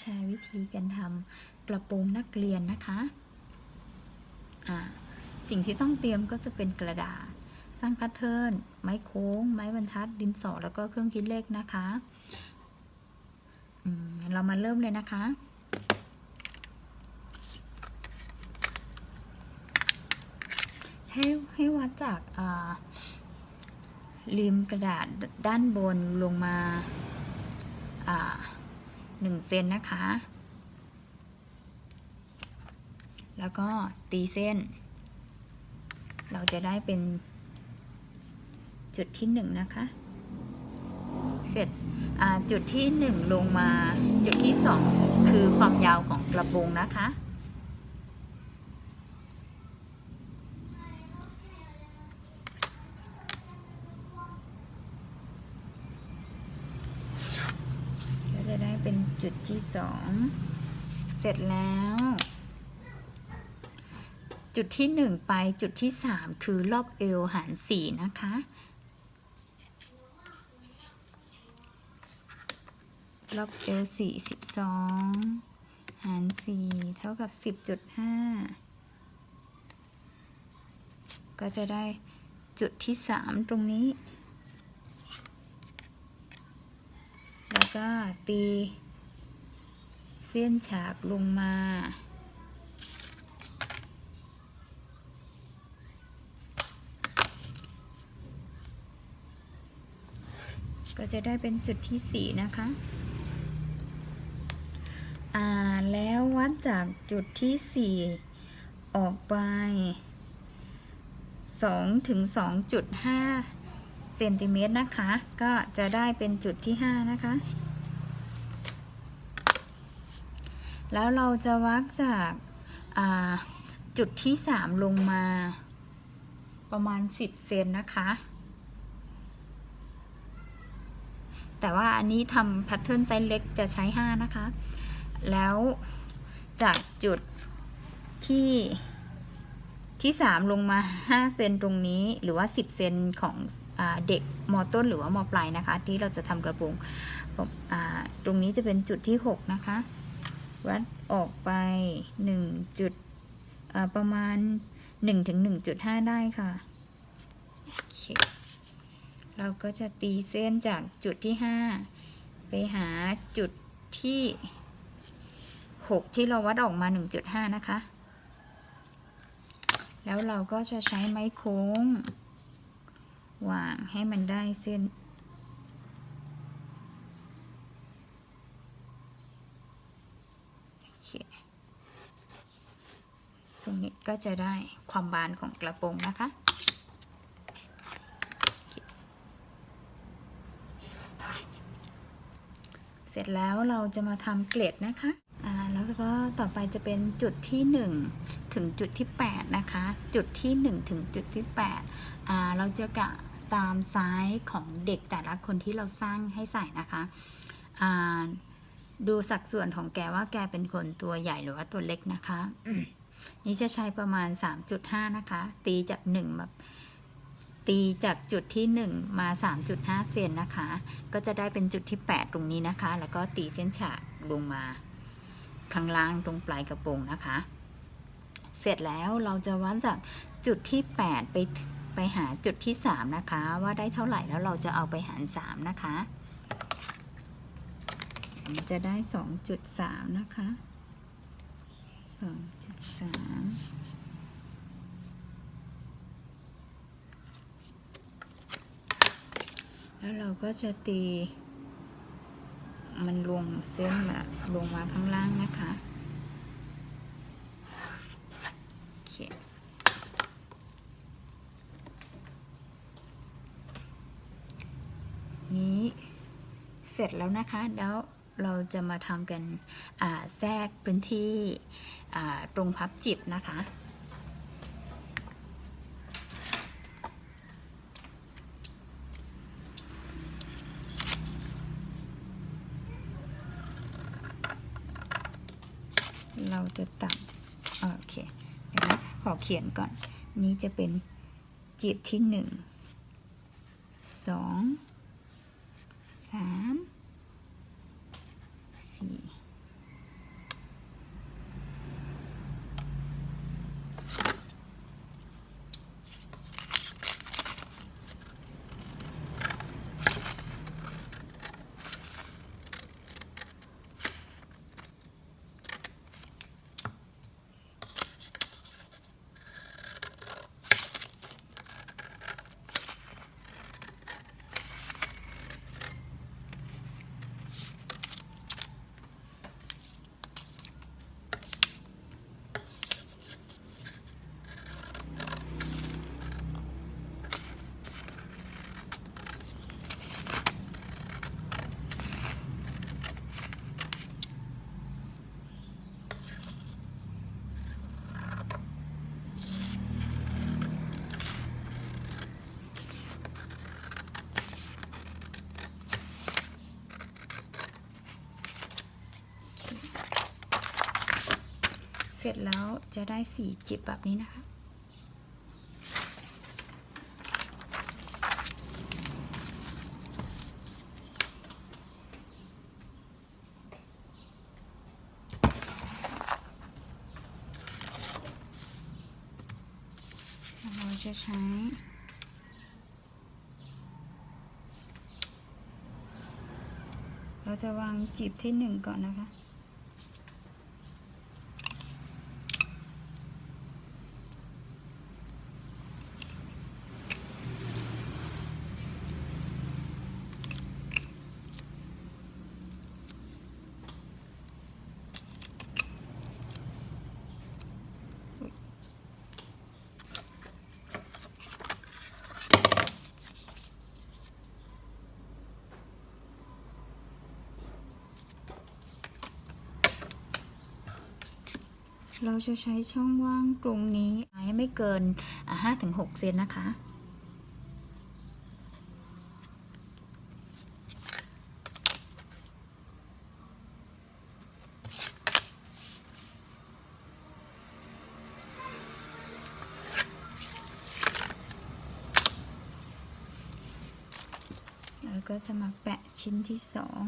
แชร์วิธีการทำกระโปรงนักเรียนนะคะอ่าสิ่งที่ต้องเตรียมก็จะเป็นกระดาษ สร้างแพทเทิร์น ไม้โค้ง ไม้บรรทัด ดินสอ แล้วก็เครื่องคิดเลขนะคะ เรามาเริ่มเลยนะคะให้ให้วัดจากริมกระดาษด้านบนลงมาอ่า หนึ่งเซนนะคะ แล้วก็ตีเส้น เราจะได้เป็นจุดที่หนึ่งนะคะ เสร็จจุดที่หนึ่งลงมาจุดที่สองคือความยาวของกระโปรงนะคะ จุดที่สองเสร็จแล้ว จุดที่หนึ่งไปจุดที่สามคือรอบเอวหารสี่นะคะ รอบเอวสี่สิบสองหารสี่เท่ากับสิบจุดห้าก็จะได้จุดที่สามตรงนี้ แล้วก็ตี เส้นฉากลงมา ก็จะได้เป็นจุดที่สี่นะคะ อ่า แล้ววัดจากจุดที่สี่ออกไปสองถึงสองจุดห้าเซนติเมตรนะคะ ก็จะได้เป็นจุดที่ห้านะคะ แล้วเราจะวัดจากาจุดที่สามลงมา ประมาณสิบเซนนะคะ แต่ว่าอันนี้ทำแพทเทิร์นไซส์เล็กจะใช้ 5 นะคะ แล้วจากจุดที่ที่3ลงมา 5 เซนตรงนี้หรือว่า 10 เซนของอเด็กมอต้นหรือว่ามอปลายนะคะ ที่เราจะทำกระโปรงตรงนี้จะเป็นจุดที่ 6 นะคะ วัดออกไป1จุดประมาณ1ถึง1.5 ได้ค่ะโอเคเราก็จะตีเส้นจากจุดที่ 5 ไปหาจุดที่ 6 ที่เราวัดออกมา 1.5 นะคะ แล้วเราก็จะใช้ไม้โค้งวางให้มันได้เส้น โอเค ตรงนี้ก็จะได้ความบานของกระโปรงนะคะ เสร็จแล้วเราจะมาทำเกล็ดนะคะอ่าแล้วก็ต่อไปจะเป็นจุดที่ 1 ถึงจุดที่ 8 นะคะ จุดที่ 1 ถึงจุดที่8อ่าเราจะกะตามไซส์ของเด็กแต่ละคนที่เราสร้างให้ใส่นะคะอ่าดูสัดส่วนของแกว่าแกเป็นคนตัวใหญ่หรือว่าตัวเล็กนะคะ นี่จะใช้ประมาณ 3.5 นะคะ ตีจาก1แบบตีจากจุดที่ 1 มา 3.5 เซนนะคะ ก็จะได้เป็นจุดที่ 8 ตรงนี้นะคะ แล้วก็ตีเส้นฉากลงมาข้างล่างตรงปลายกระโปรงนะคะ เสร็จแล้วเราจะวัดจากจุดที่ 8 ไปไปหาจุดที่ 3 นะคะ ว่าได้เท่าไหร่แล้วเราจะเอาไปหาร 3 นะคะ จะได้ 2.3 นะคะ 2.3แล้วเราก็จะตี มันลงเส้นแบบลงมาข้างล่างนะคะนี้เสร็จแล้วนะคะแล้ว เราจะมาทำกันแทรกพื้นที่ตรงพับจิบนะคะเราจะตัดโอเคเดี๋ยวนะขอเขียนก่อน นี้จะเป็นจีบที่หนึ่งสองสาม สี่ เสร็จแล้วจะได้สีจิบแบบนี้นะคะ เราจะใช้เราจะวางจีบที่หนึ่งก่อนนะคะ เราจะใช้ช่องว่างตรงนี้ให้ไม่เกินห้าถึงหกเซนนะคะ แล้วก็จะมาแปะชิ้นที่สอง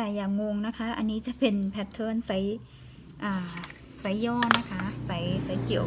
แต่อย่างงงนะคะ อันนี้จะเป็นแพทเทิร์นไซส์อ่าไซส์ย่อนะคะไซส์ไซส์เจียว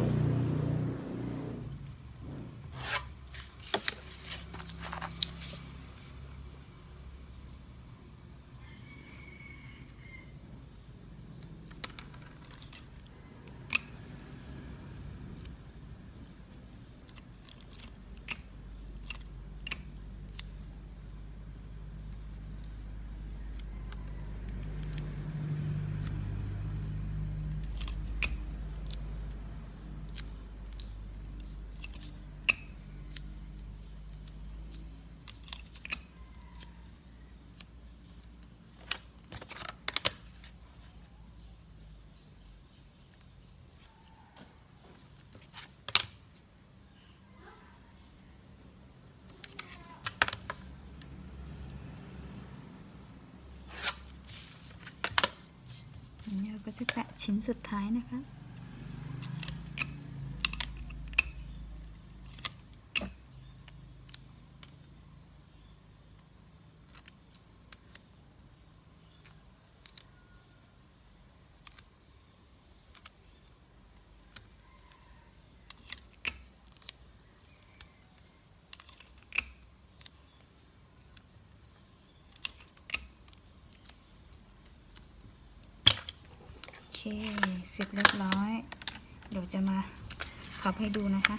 ชิ้นสุดท้ายนะคะ เคเสร็จเรียบร้อย เดี๋ยวจะมาพับให้ดูนะคะ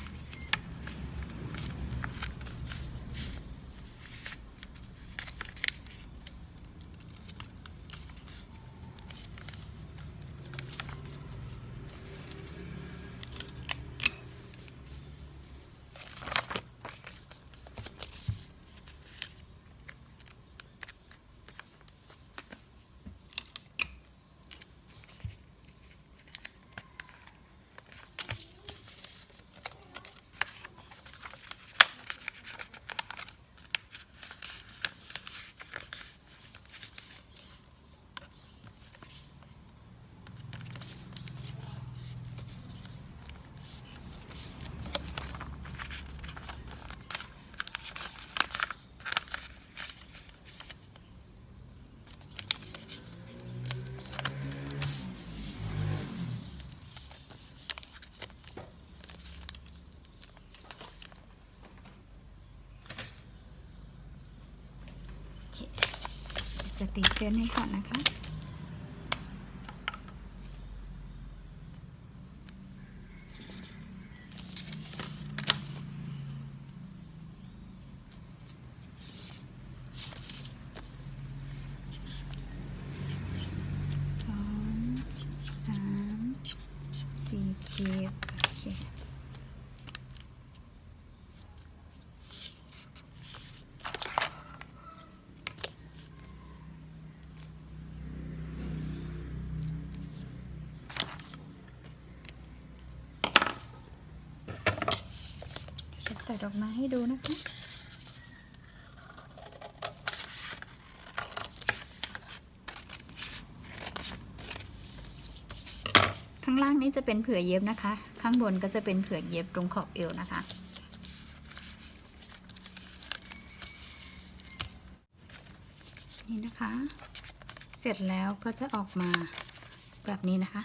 ตีเส้นให้ก่อนนะคะ ตัดออกมาให้ดูนะคะ ข้างล่างนี้จะเป็นเผื่อเย็บนะคะ ข้างบนก็จะเป็นเผื่อเย็บตรงขอบเอวนะคะนี่นะคะ เสร็จแล้วก็จะออกมาแบบนี้นะคะ